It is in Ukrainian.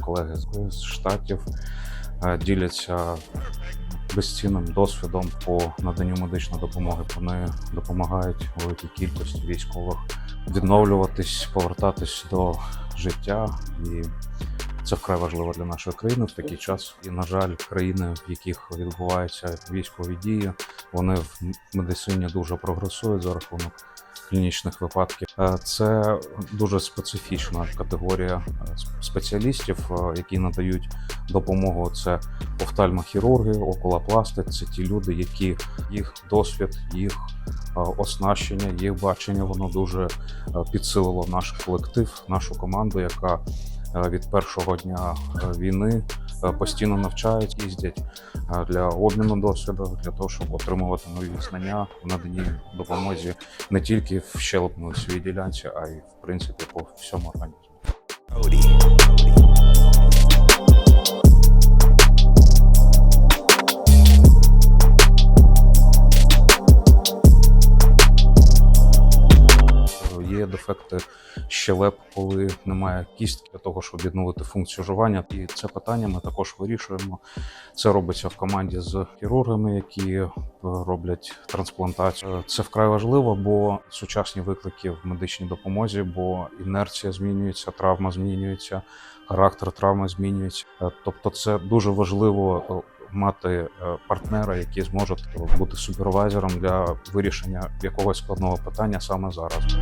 колеги з- з штатів е, діляться безцінним досвідом по наданню медичної допомоги. Вони допомагають великій кількості військових відновлюватись, повертатись до життя. І це вкрай важливо для нашої країни в такий час. І, на жаль, країни, в яких відбуваються військові дії, вони в медицині дуже прогресують за рахунок клінічних випадків. Е, Це дуже специфічна категорія е, спеціалістів, е, які надають допомогу. Це офтальмохірурги, околопластик. Це ті люди, які їх досвід, їх оснащення, їх бачення, воно дуже підсилило наш колектив, нашу команду, яка від першого дня е, війни е, постійно навчають, їздять е, для обміну досвіду, для того, щоб отримувати нові знання в наданні допомозі не тільки в щелепну своїй ділянці, а й в принципі по всьому організму. Є дефекти щелеп, коли немає кістки для того, щоб відновити функцію жування. І це питання ми також вирішуємо. Це робиться в команді з хірургами, які е, роблять трансплантацію. Це вкрай важливо, бо сучасні виклики в медичній допомозі, бо інерція змінюється, травма змінюється, характер травми змінюється. Е, Тобто, це дуже важливо. е, Мати е, партнера, які зможуть бути супервайзером для вирішення якогось складного питання саме зараз.